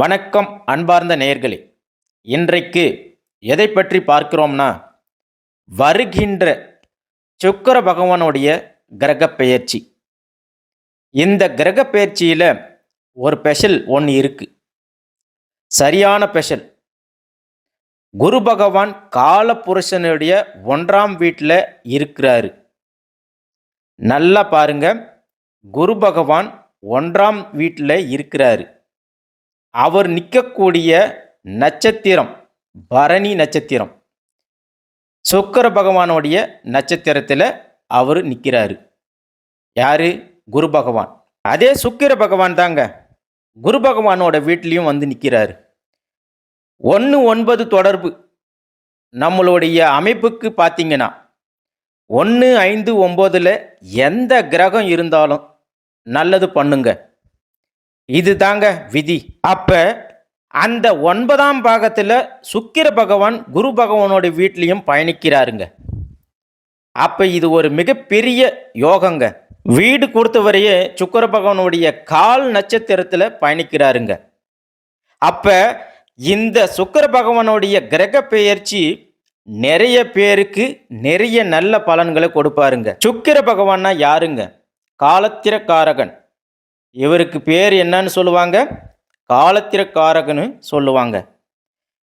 வணக்கம் அன்பார்ந்த நேயர்களே. இன்றைக்கு எதை பற்றி பார்க்கிறோம்னா வருகின்ற சுக்கர பகவானுடைய கிரக பெயர்ச்சி. இந்த கிரக பெயர்ச்சியில் ஒரு ஸ்பெஷல் ஒன்று இருக்குது சரியான ஸ்பெஷல் குரு பகவான் காலபுருஷனுடைய ஒன்றாம் வீட்டில் இருக்கிறாரு. நல்லா பாருங்க. குரு பகவான் ஒன்றாம் வீட்டில் இருக்கிறாரு. அவர் நிற்கக்கூடிய நட்சத்திரம் பரணி நட்சத்திரம். சுக்கிர பகவானுடைய நட்சத்திரத்தில் அவர் நிற்கிறாரு யாரு? குரு பகவான். அதே சுக்கிர பகவான் தாங்க. குரு பகவானோட வீட்லேயும் வந்து நிற்கிறாரு ஒன்று ஒன்பது தொடர்பு. நம்மளுடைய அமைப்புக்கு பார்த்தீங்கன்னா ஒன்று ஐந்து ஒம்போதில் எந்த கிரகம் இருந்தாலும் நல்லது பண்ணுங்கள் இது தாங்க விதி. அப்ப அந்த ஒன்பதாம் பாகத்தில் சுக்கிர பகவான் குரு பகவானோட வீட்லேயும் பயணிக்கிறாருங்க. அப்ப இது ஒரு மிகப்பெரிய யோகங்க. வீடு கொடுத்தவரையே சுக்கர பகவானுடைய கால் நட்சத்திரத்தில் பயணிக்கிறாருங்க. அப்ப இந்த சுக்கர பகவானுடைய கிரக பெயர்ச்சி நிறைய பேருக்கு நிறைய நல்ல பலன்களை கொடுப்பாருங்க. சுக்கிர பகவான்னா யாருங்க? காலத்திரக்காரகன். இவருக்கு பேர் என்னன்னு சொல்லுவாங்க? காலத்திரக்காரகன்னு சொல்லுவாங்க.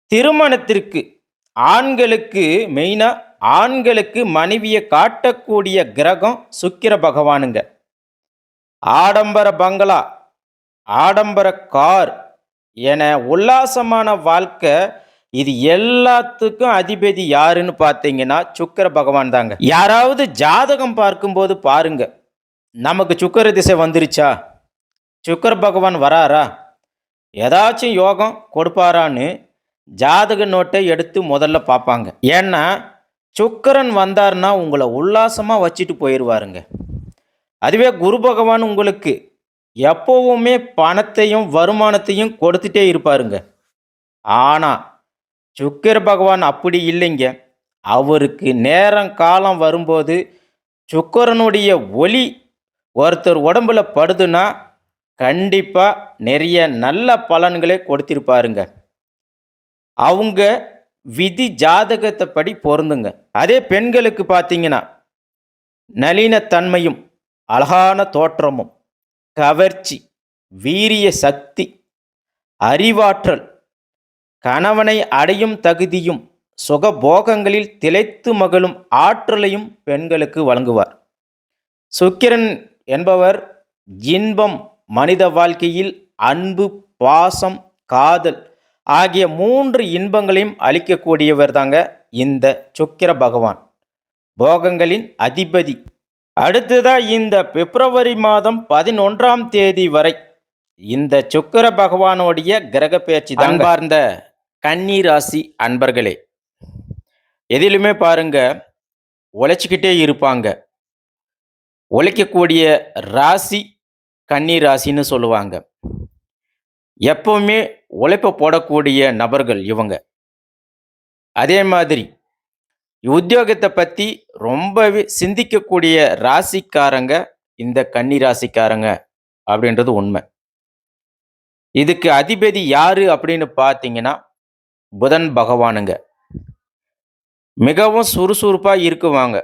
திருமணத்திற்கு ஆண்களுக்கு மெயினாக ஆண்களுக்கு மனைவியை காட்டக்கூடிய கிரகம் சுக்கிர பகவானுங்க. ஆடம்பர பங்களா ஆடம்பர கார் என உல்லாசமான வாழ்க்கை இது எல்லாத்துக்கும் அதிபதி யாருன்னு பார்த்தீங்கன்னா சுக்கிர பகவான் தாங்க. யாராவது ஜாதகம் பார்க்கும்போது பாருங்க. நமக்கு சுக்கிர திசை வந்துருச்சா? சுக்கர் பகவான் வராரா? ஏதாச்சும் யோகம் கொடுப்பாரான்னு ஜாதக நோட்டை எடுத்து முதல்ல பார்ப்பாங்க. ஏன்னா சுக்கரன் வந்தார்னா உங்களை உல்லாசமாக வச்சுட்டு போயிடுவாருங்க அதுவே குரு பகவான் உங்களுக்கு எப்போவுமே பணத்தையும் வருமானத்தையும் கொடுத்துட்டே இருப்பாருங்க. ஆனால் சுக்கர் பகவான் அப்படி இல்லைங்க. அவருக்கு நேரம் காலம் வரும்போது சுக்கரனுடைய ஒளி ஒருத்தர் உடம்புல படுதுன்னா கண்டிப்பாக நிறைய நல்ல பலன்களை கொடுத்திருப்பாருங்க. அவங்க விதி ஜாதகத்தை படி பொருந்துங்க. அதே பெண்களுக்கு பார்த்தீங்கன்னா நளினத்தன்மையும் அழகான தோற்றமும் கவர்ச்சி வீரிய சக்தி அறிவாற்றல் கணவனை அடையும் தகுதியும் சுகபோகங்களில் திளைத்து மகளும் ஆற்றலையும் பெண்களுக்கு வழங்குவார். சுக்கிரன் என்பவர் இன்பம் மனித வாழ்க்கையில் அன்பு பாசம் காதல் ஆகிய மூன்று இன்பங்களையும் அளிக்கக்கூடியவர் தாங்க இந்த சுக்கிர பகவான். போகங்களின் அதிபதி. அடுத்ததா இந்த பிப்ரவரி மாதம் பதினொன்றாம் தேதி வரை இந்த சுக்கிர பகவானுடைய கிரக பெயர்ச்சி தான் பார்ந்த கன்னி ராசி அன்பர்களே. எதிலுமே பாருங்க உழைச்சிக்கிட்டே இருப்பாங்க. உழைக்கக்கூடிய ராசி கன்னி ராசின்னு சொல்லுவாங்க. எப்பவுமே உழைப்ப போடக்கூடிய நபர்கள் இவங்க. அதே மாதிரி உத்தியோகத்தை பற்றி ரொம்பவே சிந்திக்கக்கூடிய ராசிக்காரங்க இந்த கன்னி ராசிக்காரங்க அப்படின்றது உண்மை. இதுக்கு அதிபதி யாரு அப்படின்னு பார்த்தீங்கன்னா புதன் பகவானுங்க. மிகவும் சுறுசுறுப்பாக இருக்குவாங்க.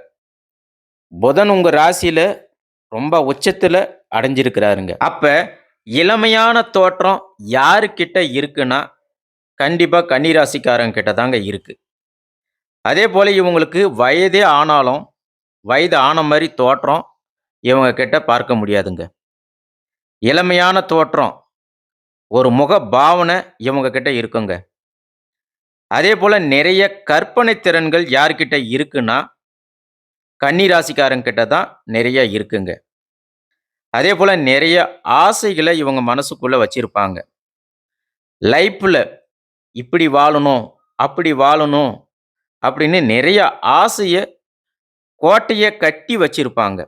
புதன் உங்கள் ராசியில் ரொம்ப உச்சத்தில் அடைஞ்சிருக்கிறாருங்க. அப்போ இளமையான தோற்றம் யாருக்கிட்ட இருக்குன்னா கண்டிப்பாக கன்னிராசிக்காரங்க கிட்ட தாங்க இருக்கு. அதே போல் இவங்களுக்கு வயதே ஆனாலும் வயது ஆன மாதிரி தோற்றம் இவங்க கிட்ட பார்க்க முடியாதுங்க. இளமையான தோற்றம் ஒரு முக பாவனை இவங்க கிட்ட இருக்குங்க. அதே போல் நிறைய கற்பனை திறன்கள் யார்கிட்ட இருக்குன்னா கன்னிராசிக்காரங்கிட்ட தான் நிறைய இருக்குங்க. அதே போல் நிறைய ஆசைகளை இவங்க மனசுக்குள்ளே வச்சிருப்பாங்க. லைஃப்பில் இப்படி வாழணும் அப்படி வாழணும் அப்படின்னு நிறைய ஆசையை கோட்டையை கட்டி வச்சிருப்பாங்க.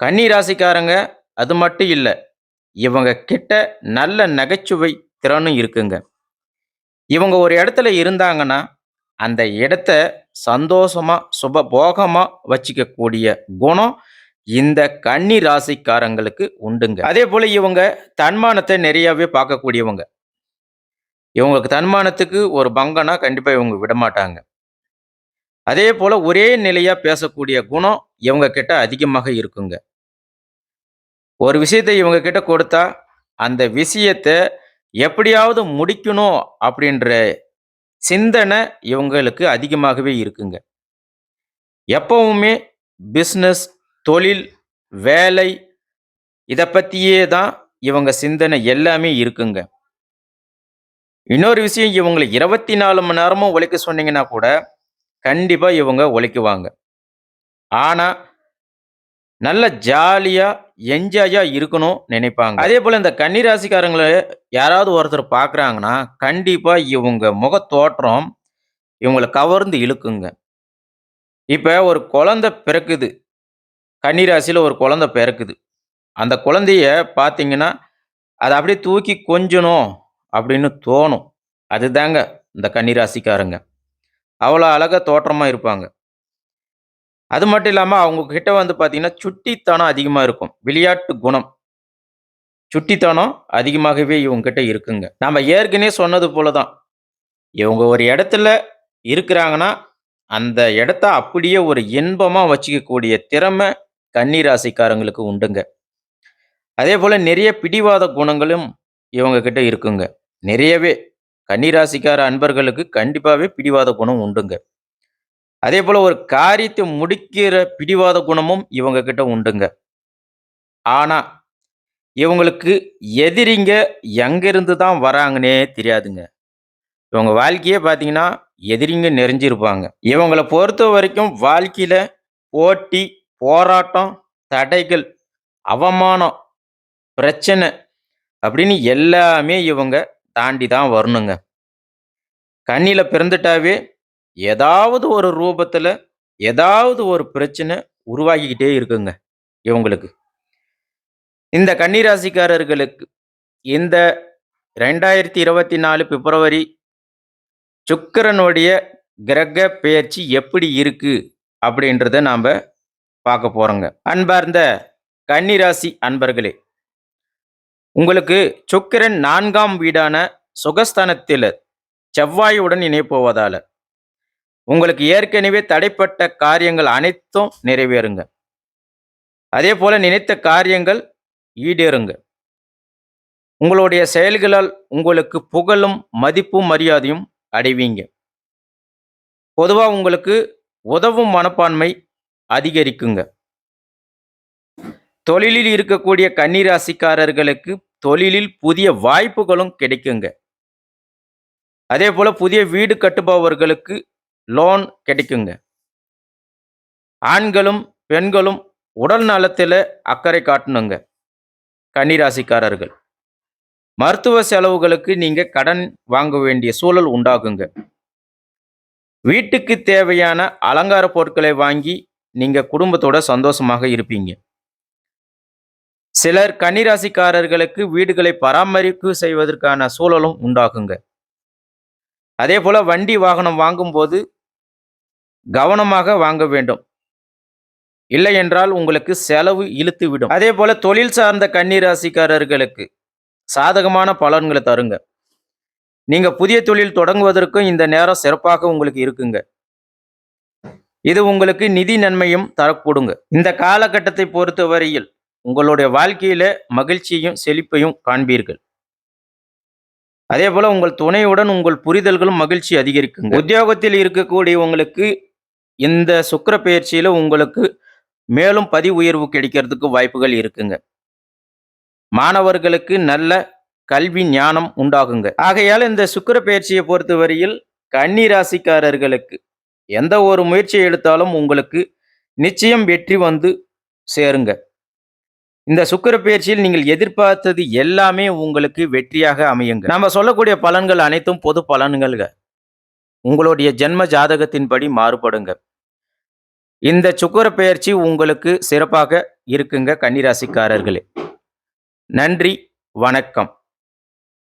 கன்னி ராசிக்காரங்க அது மட்டும் இல்லை இவங்க கிட்ட நல்ல நகைச்சுவை திறனும் இருக்குங்க. இவங்க ஒரு இடத்துல இருந்தாங்கன்னா அந்த இடத்த சந்தோஷமா சுபபோகமா வச்சிக்கக்கூடிய குணம் இந்த கன்னி ராசிக்காரங்களுக்கு உண்டுங்க. அதே போல இவங்க தன்மானத்தை நிறையவே பார்க்கக்கூடியவங்க. இவங்களுக்கு தன்மானத்துக்கு ஒரு பங்கனா கண்டிப்பா இவங்க விட மாட்டாங்க. அதே போல ஒரே நிலையா பேசக்கூடிய குணம் இவங்க கிட்ட அதிகமாக இருக்குங்க. ஒரு விஷயத்தை இவங்க கிட்ட கொடுத்தா அந்த விஷயத்தை எப்படியாவது முடிக்கணும் அப்படின்ற சிந்தனை இவங்களுக்கு அதிகமாகவே இருக்குங்க. எப்பவுமே பிஸ்னஸ் தொழில் வேலை இதை பற்றியே தான் இவங்க சிந்தனை எல்லாமே இருக்குங்க. இன்னொரு விஷயம் இவங்களை இருபத்தி நாலு மணி நேரமும் உழைக்க சொன்னீங்கன்னா கூட கண்டிப்பாக இவங்க உழைக்குவாங்க ஆனால் நல்ல ஜாலியாக என்ஜாயாக இருக்கணும் நினைப்பாங்க. அதே போல் இந்த கன்னிராசிக்காரங்களை யாராவது ஒருத்தர் பார்க்குறாங்கன்னா கண்டிப்பாக இவங்க முக தோற்றம் இவங்களை கவர்ந்து இழுக்குங்க. இப்போ ஒரு குழந்தை பிறக்குது. கன்னிராசியில் ஒரு குழந்தை பிறக்குது. அந்த குழந்தைய பார்த்தீங்கன்னா அதை அப்படியே தூக்கி கொஞ்சணும் அப்படின்னு தோணும். அதுதாங்க இந்த கன்னிராசிக்காரங்க. அவ்வளோ அழகாக தோற்றமாக இருப்பாங்க. அது மட்டும் இல்லாமல் அவங்கக்கிட்ட வந்து பார்த்தீங்கன்னா சுட்டித்தனம் அதிகமாக இருக்கும். விளையாட்டு குணம். சுட்டித்தனம் அதிகமாகவே இவங்ககிட்ட இருக்குங்க. நம்ம ஏற்கனவே சொன்னது போல தான் இவங்க ஒரு இடத்துல இருக்கிறாங்கன்னா அந்த இடத்த அப்படியே ஒரு இன்பமாக வச்சுக்கக்கூடிய திறமை கன்னிராசிக்காரங்களுக்கு உண்டுங்க. அதே போல் நிறைய பிடிவாத குணங்களும் இவங்க கிட்ட இருக்குங்க. நிறையவே கன்னிராசிக்கார அன்பர்களுக்கு கண்டிப்பாகவே பிடிவாத குணம் உண்டுங்க. அதே போல் ஒரு காரியத்தை முடிக்கிற பிடிவாத குணமும் இவங்க கிட்ட உண்டுங்க. ஆனால் இவங்களுக்கு எதிரிங்க எங்கேருந்து தான் வராங்கன்னே தெரியாதுங்க. இவங்க வாழ்க்கையே பார்த்தீங்கன்னா எதிரிங்க நெறிஞ்சிருப்பாங்க இவங்களை பொறுத்த வரைக்கும் வாழ்க்கையில் போட்டி போராட்டம் தடைகள் அவமானம் பிரச்சனை அப்படின்னு எல்லாமே இவங்க தாண்டி தான் வரணுங்க. கண்ணியில் பிறந்துட்டாவே ஏதாவது ஒரு ரூபத்தில் ஏதாவது ஒரு பிரச்சனை உருவாகிக்கிட்டே இருக்குங்க இவங்களுக்கு. இந்த கன்னிராசிக்காரர்களுக்கு இந்த ரெண்டாயிரத்தி இருபத்தி நாலு பிப்ரவரி சுக்கரனுடைய கிரக பெயர்ச்சி எப்படி இருக்குது அப்படின்றத நாம் பார்க்க போறோங்க. அன்பார்ந்த கன்னிராசி அன்பர்களே உங்களுக்கு சுக்கிரன் நான்காம் வீடான சுகஸ்தானத்தில் செவ்வாயுடன் இணைப்போவதால உங்களுக்கு ஏற்கனவே தடைப்பட்ட காரியங்கள் அனைத்தும் நிறைவேறுங்க. அதே போல நினைத்த காரியங்கள் ஈடேறுங்க. உங்களுடைய செயல்களால் உங்களுக்கு புகழும் மதிப்பும் மரியாதையும் அடைவீங்க. பொதுவாக உங்களுக்கு உதவும் மனப்பான்மை அதிகரிக்குங்க. தொழிலில் இருக்கக்கூடிய கன்னிராசிக்காரர்களுக்கு தொழிலில் புதிய வாய்ப்புகளும் கிடைக்குங்க. அதே போல புதிய வீடு கட்டுபவர்களுக்கு லோன் கிடைக்குங்க. ஆண்களும் பெண்களும் உடல் நலத்தில் அக்கறை காட்டணுங்க. கன்னிராசிக்காரர்கள். மருத்துவ செலவுகளுக்கு நீங்க கடன் வாங்க வேண்டிய சூழல் உண்டாகுங்க. வீட்டுக்கு தேவையான அலங்கார பொருட்களை வாங்கி நீங்கள் குடும்பத்தோட சந்தோஷமாக இருப்பீங்க. சிலர் கன்னிராசிக்காரர்களுக்கு வீடுகளை பராமரிப்பு செய்வதற்கான சூழலும் உண்டாகுங்க. அதே போல் வண்டி வாகனம் வாங்கும்போது கவனமாக வாங்க வேண்டும். இல்லை என்றால் உங்களுக்கு செலவு இழுத்து விடும் அதே போல தொழில் சார்ந்த கன்னிராசிக்காரர்களுக்கு சாதகமான பலன்களை தருங்க. நீங்கள் புதிய தொழில் தொடங்குவதற்கும் இந்த நேரம் சிறப்பாக உங்களுக்கு இருக்குங்க. இது உங்களுக்கு நிதி நன்மையும் தரக்கூடுங்க. இந்த காலகட்டத்தை பொறுத்தவரையில் உங்களுடைய வாழ்க்கையில மகிழ்ச்சியும் செழிப்பையும் காண்பீர்கள். அதே போல உங்கள் துணையுடன் உங்கள் புரிதல்களும் மகிழ்ச்சி அதிகரிக்குங்க. உத்தியோகத்தில் இருக்கக்கூடிய உங்களுக்கு இந்த சுக்கிர பயிற்சியில உங்களுக்கு மேலும் பதி உயர்வு கிடைக்கிறதுக்கு வாய்ப்புகள் இருக்குங்க. மாணவர்களுக்கு நல்ல கல்வி ஞானம் உண்டாகுங்க. ஆகையால் இந்த சுக்கிர பயிற்சியை பொறுத்தவரையில் கன்னி ராசிக்காரர்களுக்கு எந்த ஒரு முயற்சியை எடுத்தாலும் உங்களுக்கு நிச்சயம் வெற்றி வந்து சேருங்க. இந்த சுக்கிர பயிற்சியில் நீங்கள் எதிர்பார்த்தது எல்லாமே உங்களுக்கு வெற்றியாக அமையுங்க. நம்ம சொல்லக்கூடிய பலன்கள் அனைத்தும் பொது பலன்கள்ங்க உங்களுடைய ஜென்ம ஜாதகத்தின்படி மாறுபடுங்க. இந்த சுக்கிர பயிற்சி உங்களுக்கு சிறப்பாக இருக்குங்க கன்னிராசிக்காரர்களே. நன்றி வணக்கம்.